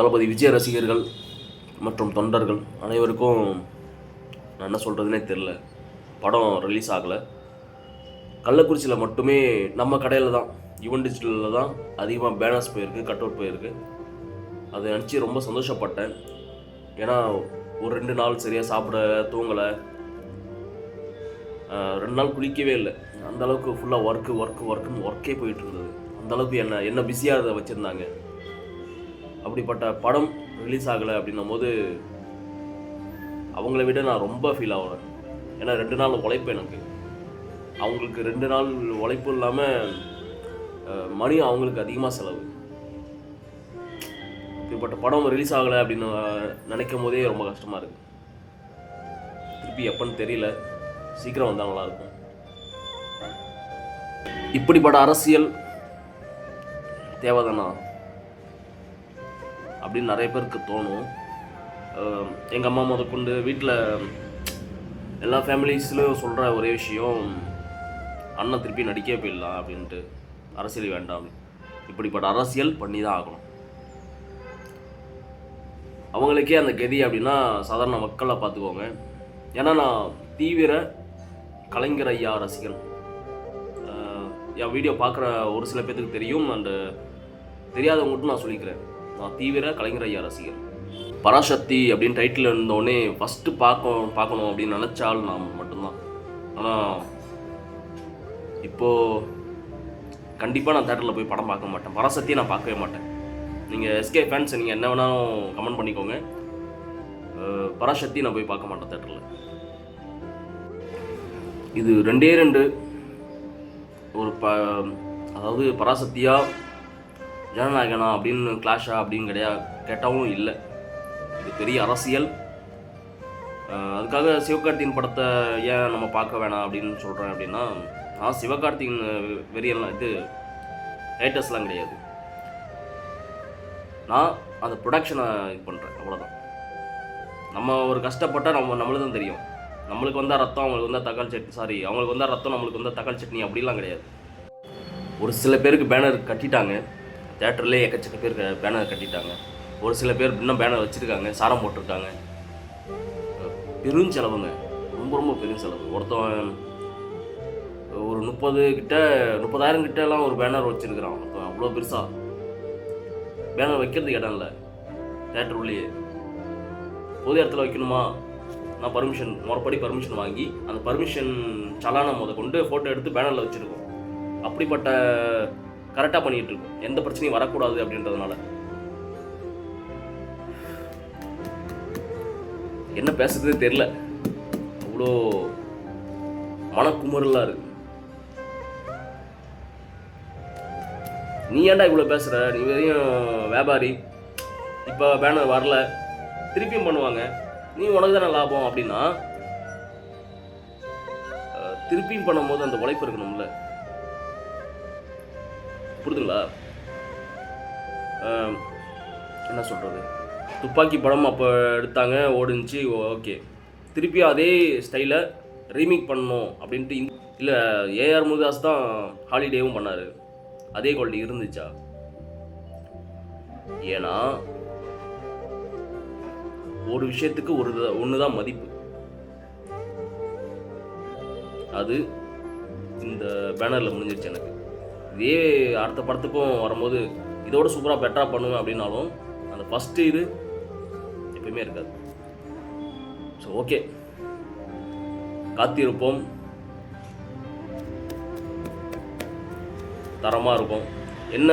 தளபதி விஜய் ரசிகர்கள் மற்றும் தொண்டர்கள் அனைவருக்கும் நான் என்ன சொல்கிறதுனே தெரில படம் ரிலீஸ் ஆகலை. கள்ளக்குறிச்சியில் மட்டுமே நம்ம கடையில் தான் யுவன் டிஜிட்டலில் தான் அதிகமாக பேனர்ஸ் போயிருக்கு கட் அவுட் போயிருக்கு. அதை நினச்சி ரொம்ப சந்தோஷப்பட்டேன். ஏன்னா ஒரு ரெண்டு நாள் சரியாக சாப்பிட தூங்கலை. ரெண்டு நாள் குளிக்கவே இல்லை. அந்தளவுக்கு ஃபுல்லாக ஒர்க்கு ஒர்க்கு ஒர்க்குன்னு ஒர்க்கே போயிட்டு இருந்தது. அந்த அளவுக்கு என்ன என்ன பிஸியாக வச்சுருந்தாங்க. அப்படிப்பட்ட படம் ரிலீஸ் ஆகலை அப்படின்னும் போது அவங்கள விட நான் ரொம்ப ஃபீல் ஆகிறேன் ஏன்னா ரெண்டு நாள் உழைப்பு எனக்கு. அவங்களுக்கு ரெண்டு நாள் உழைப்பு இல்லாமல் மணி அவங்களுக்கு அதிகமாக செலவு. இப்படிப்பட்ட படம் ரிலீஸ் ஆகலை அப்படின்னு நினைக்கும் போதே ரொம்ப கஷ்டமாக இருக்குது திருப்பி எப்போன்னு தெரியல. சீக்கிரம் வந்தால் நல்லாயிருக்கும் இப்படிப்பட்ட அரசியல் தேவைதானா? அப்படின்னு நிறைய பேருக்கு தோணும். எங்கள் அம்மா முதற்கொண்டு வீட்டில் எல்லா ஃபேமிலிஸ்லையும் சொல்கிற ஒரே விஷயம் அண்ணன் திருப்பி நடிக்கவே போயிடலாம் அப்படின்ட்டு. அரசியல் வேண்டாம். இப்படிப்பட்ட அரசியல் பண்ணி தான் ஆகணும். அவங்களுக்கே அந்த கதி அப்படின்னா சாதாரண மக்களை பார்த்துக்கோங்க ஏன்னா நான் தீவிர கலைஞர் ஐயா ரசிகன். என் வீடியோ பார்க்குற ஒரு சில பேர்த்துக்கு தெரியும். அண்டு தெரியாதவங்கட்டும் நான் சொல்லிக்கிறேன். நான் தீவிர கலைஞர் ஐயா ரசிகர். பராசக்தி அப்படின்னு டைட்டில் இருந்தோடனே ஃபஸ்ட்டு பார்க்க பார்க்கணும் அப்படின்னு நினச்சால் நான் மட்டும்தான். ஆனால் இப்போது கண்டிப்பாக நான் தேட்டரில் போய் படம் பார்க்க மாட்டேன். பராசக்தியை நான் பார்க்கவே மாட்டேன். நீங்கள் எஸ்கே ஃபேன்ஸ் நீங்கள் என்ன வேணாலும் கமெண்ட் பண்ணிக்கோங்க. பராசக்தி நான் போய் பார்க்க மாட்டேன் தேட்டரில் இது ரெண்டே ரெண்டு. ஒரு ப அதாவது பராசக்தியாக ஜனநாயகனா அப்படின்னு கிளாஷா அப்படின்னு கிடையாது கேட்டாலும் இல்லை. இது பெரிய அரசியல். அதுக்காக சிவகார்த்தியின் படத்தை ஏன் நம்ம பார்க்க வேணாம் அப்படின்னு சொல்கிறேன் அப்படின்னா நான் சிவகார்த்தியின் வெறியெல்லாம் இது ஹேட்டர்ஸ்லாம் கிடையாது. நான் அந்த ப்ரொடக்ஷனை இது பண்ணுறேன் அவ்வளோதான் நம்ம ஒரு கஷ்டப்பட்டால் நம்ம நம்மளுக்கு தான் தெரியும். நம்மளுக்கு வந்தால் ரத்தம் அவங்களுக்கு வந்தால் தக்காளி சட்னி சாரி அவங்களுக்கு வந்தால் ரத்தம் நம்மளுக்கு வந்தால் தக்காளி சட்னி அப்படிலாம் கிடையாது. ஒரு சில பேருக்கு பேனர் கட்டிட்டாங்க. தேட்டர்லேயே எக்கச்சக்க பேர் பேனர் கட்டிட்டாங்க. ஒரு சில பேர் இன்னும் பேனர் வச்சுருக்காங்க சாரம் போட்டிருக்காங்க. பெரும் செலவுங்க ரொம்ப ரொம்ப பெரும் செலவு ஒருத்தன் ஒரு முப்பது கிட்ட முப்பதாயிரம் கிட்டலாம் எல்லாம் ஒரு பேனர் வச்சிருக்கிறான். ஒருத்தன் அவ்வளோ பெருசாக பேனர் வைக்கிறதுக்கு இடம் இல்லை. தேட்டர் பொது இடத்துல வைக்கணுமா? நான் பர்மிஷன் முறைப்படி பர்மிஷன் வாங்கி அந்த பர்மிஷன் சலானை முத கொண்டு ஃபோட்டோ எடுத்து பேனரில் வச்சுருக்கோம். அப்படிப்பட்ட கரெக்டாக பண்ணிகிட்டு இருக்கோம். எந்த பிரச்சனையும் வரக்கூடாது அப்படின்றதுனால. என்ன பேசுறதே தெரில அவ்வளோ மனக்குமுறலாக இருக்கு. நீ ஏன்டா இவ்வளோ பேசுகிற நீ வெறும் வியாபாரி. இப்போ பேனர் வரல. திருப்பியும் பண்ணுவாங்க. நீ உனக்கு தானே லாபம் அப்படின்னா திருப்பியும் பண்ணும்போது அந்த உழைப்பு இருக்கணும்ல. புரிதுங்களா? என்ன சொல்கிறது துப்பாக்கி படம் அப்போ எடுத்தாங்க ஓடுனுச்சு ஓகே. திருப்பி அதே ஸ்டைலை ரீமேக் பண்ணணும் அப்படின்ட்டு இல்லை ஏஆர் முருகாஸ் தான் ஹாலிடேவும் பண்ணார். அதே குவாலிட்டி இருந்துச்சா? ஏன்னா ஒரு விஷயத்துக்கு ஒரு ஒன்று தான் மதிப்பு. அது இந்த பேனரில் முடிஞ்சிருச்சு எனக்கு. இதே அடுத்த படத்துக்கும் வரும்போது இதோட சூப்பராக பெட்டராக பண்ணுவேன் அப்படின்னாலும் அந்த ஃபஸ்ட்டு இது எப்பயுமே இருக்காது. ஸோ ஓகே காத்திருப்போம். தரமாக இருக்கும். என்ன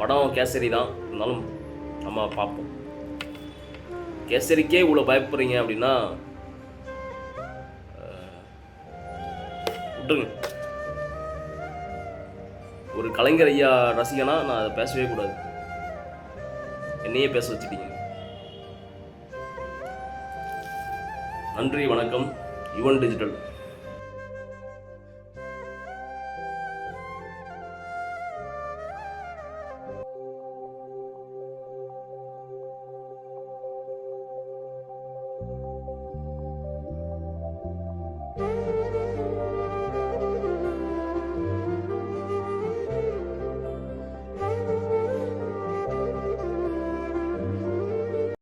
படம் கேசரி தான். இருந்தாலும் நம்ம பார்ப்போம். கேசரிக்கே இவ்வளோ பயப்படுறீங்க அப்படின்னா விட்டுருங்க. ஒரு கலைஞர் ஐயா ரசிகனா நான் அதை பேசவே கூடாது. என்னையே பேச வச்சுட்டீங்க. நன்றி வணக்கம். யுவன் டிஜிட்டல்.